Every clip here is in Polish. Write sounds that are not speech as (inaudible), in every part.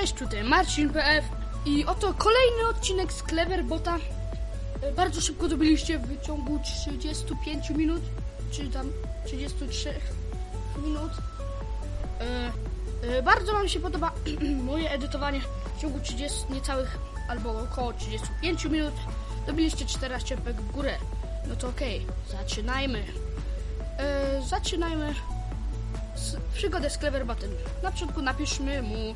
Cześć, tutaj Marcin PF i oto kolejny odcinek z Cleverbota. E, Bardzo szybko dobiliście w ciągu 35 minut, czy tam 33 minut. E, e, Bardzo Wam się podoba (clears throat) moje edytowanie w ciągu 30 niecałych albo około 35 minut. Dobiliście 14 pek w górę. No to okej, zaczynajmy. E, Zaczynajmy przygodę z Cleverbotem. Na początku napiszmy mu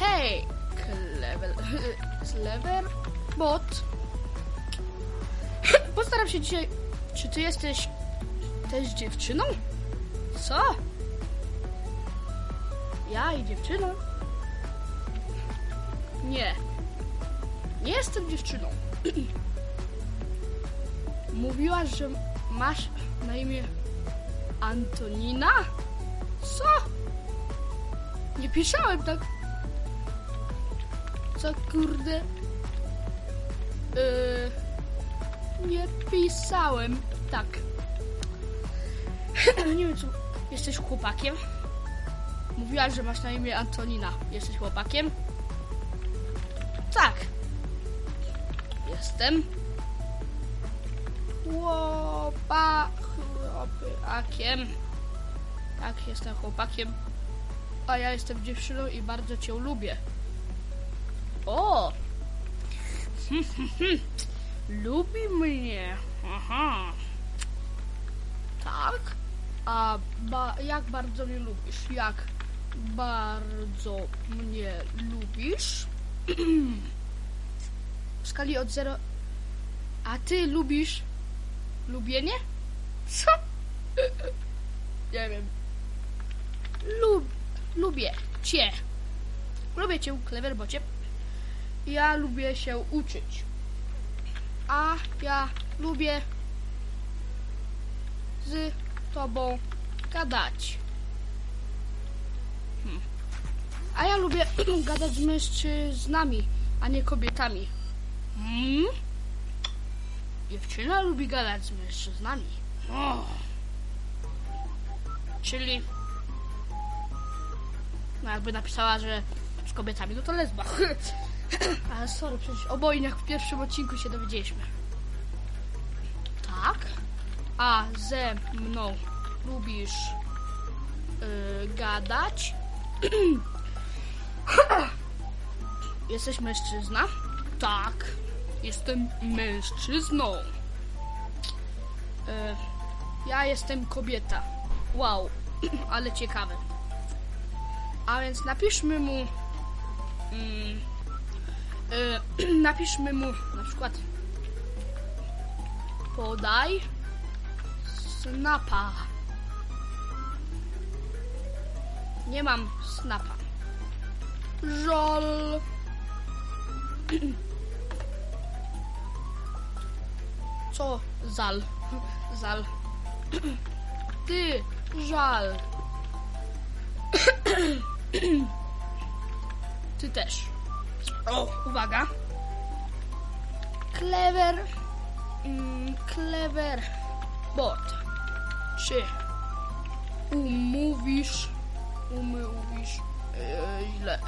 Hej, Clever... Cleverbot. (laughs) (laughs) Postaram się dzisiaj... Czy ty jesteś też dziewczyną? Co? Ja i dziewczyną? Nie. Nie jestem dziewczyną. (clears throat) Mówiłaś, że masz na imię Antonina? Co? Nie pisałem tak. Co kurde? Yy, nie pisałem tak. nie wiem, co. Jesteś chłopakiem? Mówiłaś, że masz na imię Antonina. Jesteś chłopakiem? Tak. Jestem. Chłopa... chłopakiem. Tak, jestem chłopakiem. A ja jestem dziewczyną i bardzo cię lubię. O! (laughs) Lubi mnie. Aha. Tak? A ba jak bardzo mnie lubisz? Jak bardzo mnie lubisz? (clears throat) W skali od 0. A ty lubisz lubienie? Co? (laughs) Nie wiem. Lub, lubię cię. Lubię cię, Cleverbocie. Ja lubię się uczyć. A ja lubię z tobą gadać. Hmm. A ja lubię (clears throat) gadać z mężczyznami, a nie kobietami. Hmm? Dziewczyna lubi gadać z mężczyznami. Czyli no jakby napisała, że z kobietami, no to lesba. (laughs) Ale sorry, przecież jak w pierwszym odcinku się dowiedzieliśmy. Tak? A ze mną lubisz yy, gadać? (clears throat) Jesteś mężczyzna? Tak, jestem mężczyzną. Yy, ja jestem kobieta. Wow, (clears throat) ale ciekawe. A więc napiszmy mu. Mm, y, napiszmy mu na przykład. Podaj snapa. Nie mam snapa. Żol. (clears throat) Co? Zal. (clears throat) Zal. (clears throat) Ty, żal. Ty też. O, uwaga. Clever. Mm, clever. Bot. Czy umówisz. Umówisz. E, źle.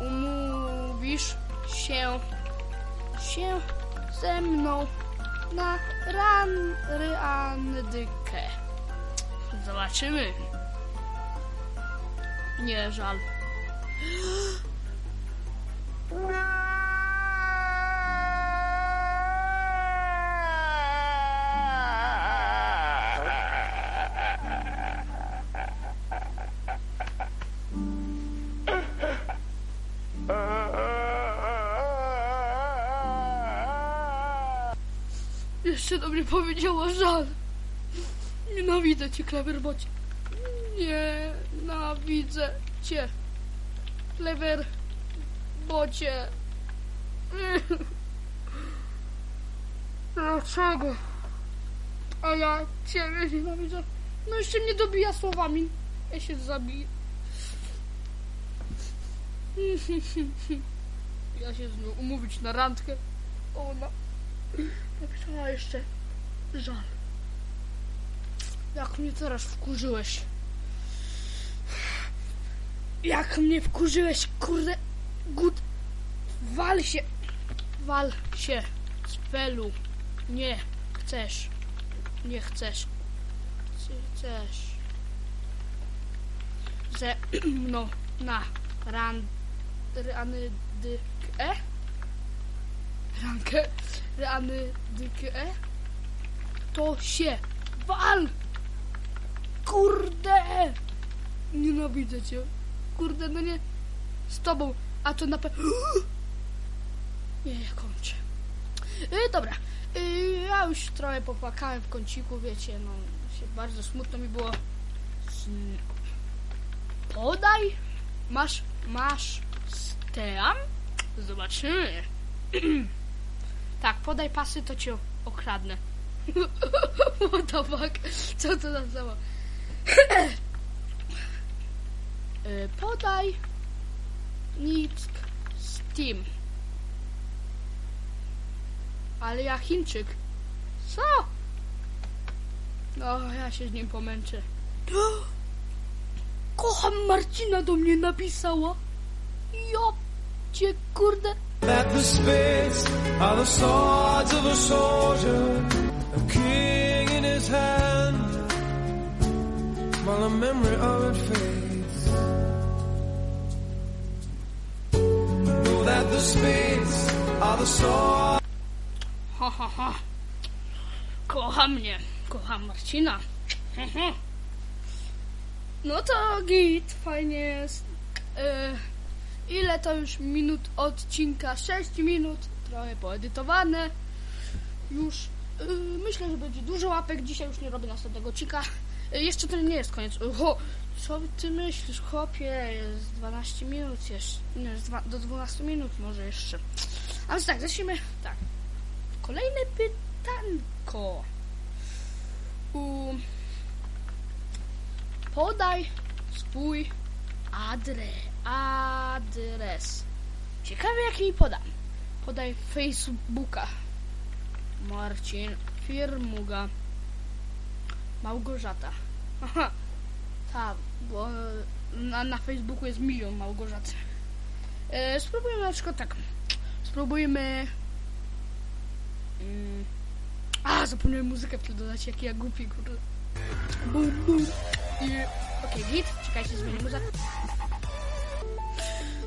Umówisz się. się ze mną na ran, randkę. Zobaczymy. Nie, żal. (gasps) Jeszcze do mnie powiedziała żal. Nienawidzę cię, Cleverbocie. Nienawidzę cię. Clever bocie. (laughs) Dlaczego? A ja ciebie nienawidzę. No jeszcze mnie dobija słowami. Ja się zabiję. (laughs) Ja się z nią umówić na randkę. Ona napisała jeszcze żal. Jak mnie teraz wkurzyłeś. Jak mnie wkurzyłeś, kurde. Gut. Wal się. Wal się. Spelu. Nie. Chcesz. Nie chcesz. Chcesz. Ze mną na ran... Rany dyk e? Rankę. Rany dyk e? To się. Wal! Kurde! Nienawidzę cię. Kurde, no nie. Z tobą. A to na pewno... (gasps) Nie, kończę. Y, dobra. Y, ja już trochę popłakałem w kąciku, wiecie, no się bardzo smutno mi było. Podaj. Masz, masz steam? Zobaczymy. (clears throat) tak, podaj pasy, to cię okradnę. (laughs) What the fuck? Co to za słowo? (clears throat) Y, podaj nick Steam. Ale ja Chińczyk. Co? No, ja się z nim pomęczę. Kocham Marcina do mnie napisała. Ja cię kurde. That the spits are the swords of a soldier, a king in his hand, while a memory of it fades. Ha, ha, ha. Kocha mnie. Kocham Marcina. No to git, fajnie jest. E, ile to już minut odcinka? 6 minut, trochę poedytowane. Już e, myślę, że będzie dużo łapek. Dzisiaj już nie robię następnego odcinka. E, jeszcze to nie jest koniec. O, co ty myślisz, chłopie? Jest 12 minut jeszcze. Nie, do 12 minut może jeszcze. A więc tak, zacznijmy. Tak. Kolejne pytanko. U... Podaj swój adre, adres. Ciekawe jaki mi podam. Podaj Facebooka. Marcin Firmuga. Małgorzata. (laughs) Aha. Tak, bo na, na Facebooku jest milion Małgorzat. E, spróbujmy na przykład tak. Spróbujmy Mm. A, zapomniałem muzykę w tle dodać, jaki ja głupi, kurde. Bum, bum. Okej, git. Czekajcie, zmienię muzę.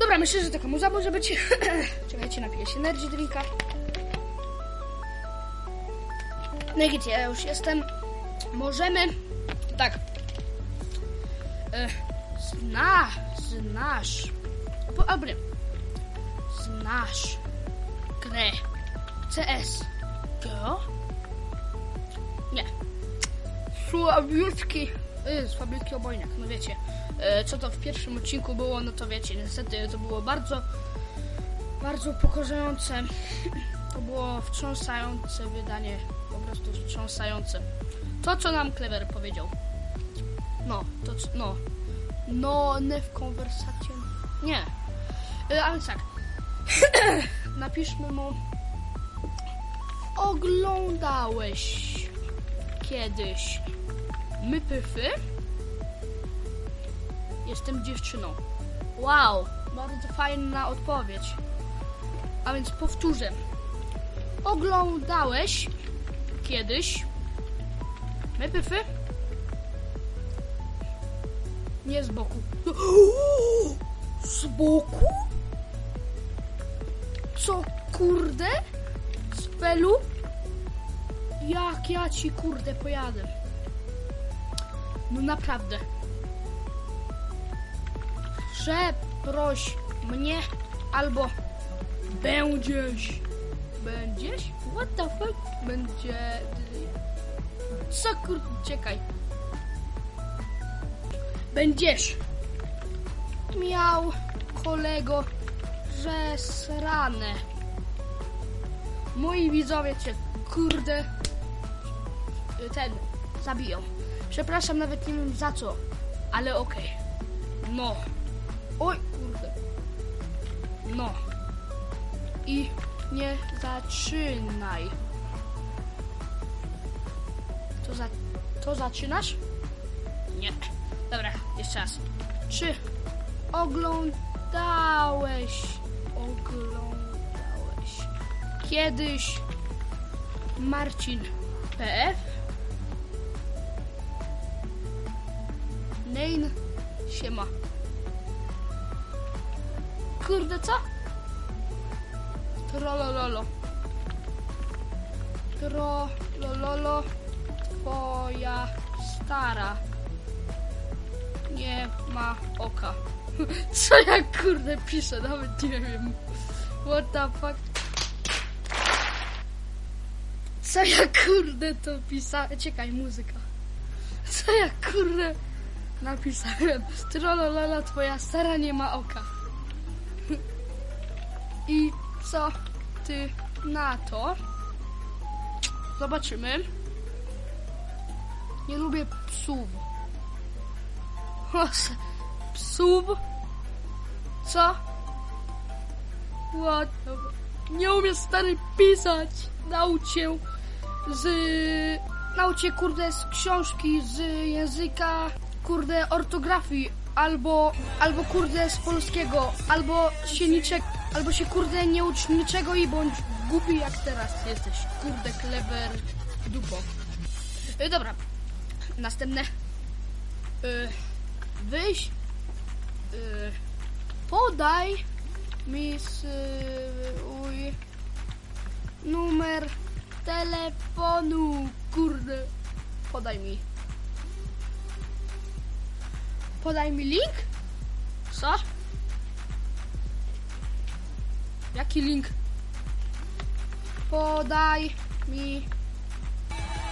Dobra, myślę, że taka muza może być. (clears throat) Czekajcie, napiję się energy drinka. No git, ja już jestem. Możemy... Tak. E, zna... Znasz... Po, nie. Znasz... Grę... CS. Go? Nie. Słabiutki. Yy, słabiutki obojniak, no wiecie. E, co to w pierwszym odcinku było, no to wiecie, niestety to było bardzo, bardzo upokarzające. (clears throat) To było wstrząsające wydanie, po prostu wstrząsające. To, co nam Clever powiedział. No, to, no. No, ne w konwersację. Nie. A więc tak. (coughs) Napiszmy mu oglądałeś kiedyś mypyfy? Jestem dziewczyną. Wow, bardzo fajna odpowiedź. A więc powtórzę. Oglądałeś kiedyś mypyfy? Nie z boku. (gasps) Z boku? Co kurde? Spelu? Jak ja ci kurde pojadę? No naprawdę. Przeproś mnie albo będziesz. Będziesz? What the fuck? Będzie. Co kurde? Czekaj. Będziesz miał kolego, że. Moi widzowie cię, kurde, ten, zabiją. Przepraszam, nawet nie wiem za co, ale okej. No. Oj, kurde. No. I nie zaczynaj. To za... To zaczynasz? Trzy, oglądałeś, oglądałeś kiedyś Marcin PF? Nein, siema. Kurde, co? Trolololo. Trolololo, twoja stara nie ma oka. (laughs) Co ja kurde piszę, nawet nie wiem. What the fuck? Co ja kurde to pisałem? Czekaj, muzyka. Co ja kurde napisałem? Trololala, twoja stara nie ma oka. (laughs) I co ty na to? Zobaczymy. Nie lubię psów. O, s- Psów? Co? The... Nie umiem stary pisać. Naucz się z... Naucz się kurde z książki, z języka, kurde ortografii, albo, albo kurde z polskiego, albo się niczego, albo się kurde nie ucz niczego i bądź głupi jak teraz jesteś. Kurde clever dupo. Y, dobra, następne. Y, wyjść. Y, podaj mi swój numer telefonu. Kurde. Podaj mi. Podaj mi link? Co? Jaki link? Podaj mi.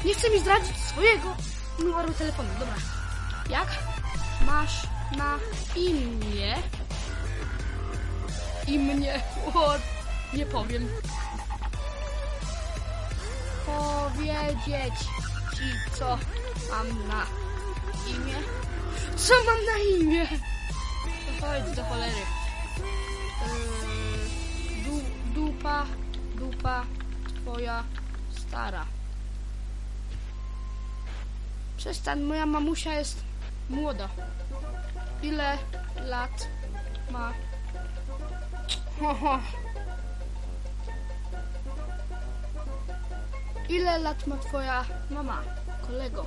Nie chcę mi zdradzić swojego numeru telefonu. Dobra. Jak masz na imię? I mnie. O, nie powiem. Powiedzieć ci, co mam na imię? Co mam na imię? No Powiedz do cholery. Yy, du, dupa, dupa, twoja stara. Przestań, moja mamusia jest młoda. Ile lat ma? Ho, ho. Ile lat ma twoja mama, kolego?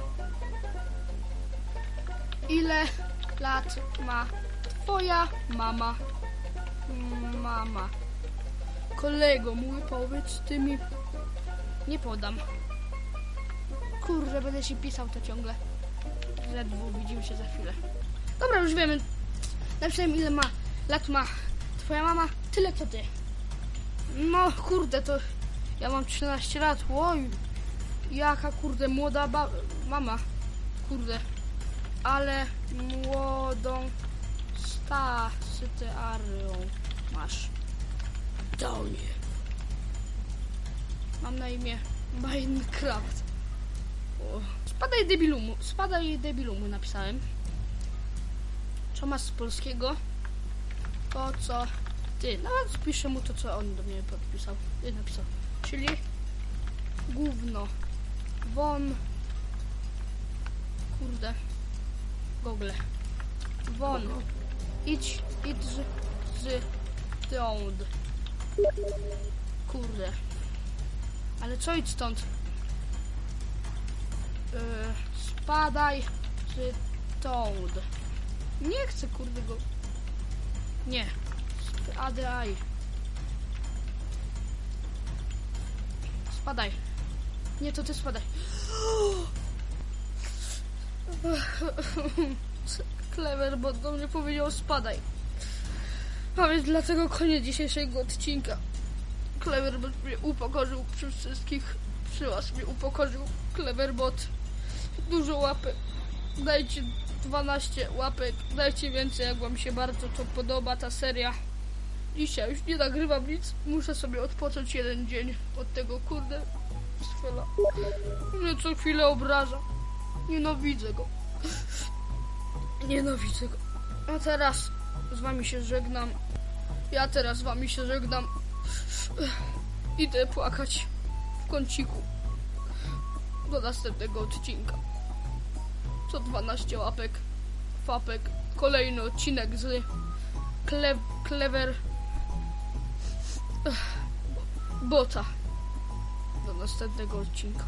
Ile lat ma twoja mama? Mama. Kolego, mój powiedz ty mi. Nie podam. Kurde, będę ci pisał to ciągle. Ledwo widzimy się za chwilę. Dobra, już wiemy. Napisałem ile ma lat ma twoja mama, tyle co ty. No kurde, to ja mam 13 lat. Oj, jaka kurde młoda mama. Kurde. Ale młodą stasytearią masz. Downie. Mam na imię Minecraft. O. Spadaj debilumu, spadaj debilumu napisałem. Co masz z polskiego? To co ty, nawet piszę mu to co on do mnie podpisał, y, napisał. Czyli gówno. Won. Kurde. Google. Won. Idź, idź z, z stąd. Kurde. Ale co idź stąd? Spadaj stąd. Nie chcę kurde go. Nie. ADI. Spadaj. Nie, to ty spadaj. (gasps) Clever, bo do mnie powiedział spadaj. A więc dlatego koniec dzisiejszego odcinka. Cleverbot mnie upokorzył przy wszystkich. Przy was mnie upokorzył. Cleverbot. Dużo łapek. Dajcie 12 łapek. Dajcie więcej, jak wam się bardzo to podoba ta seria. Dzisiaj już nie nagrywam nic. Muszę sobie odpocząć jeden dzień od tego kurde sfela. Mnie co chwilę obraża. Nienawidzę go. Nienawidzę go. A teraz z wami się żegnam. Ja teraz z wami się żegnam. Idę płakać w kąciku. Do następnego odcinka. Co 12 łapek, fapek, kolejny odcinek z Cle, Clever Bota do następnego odcinka.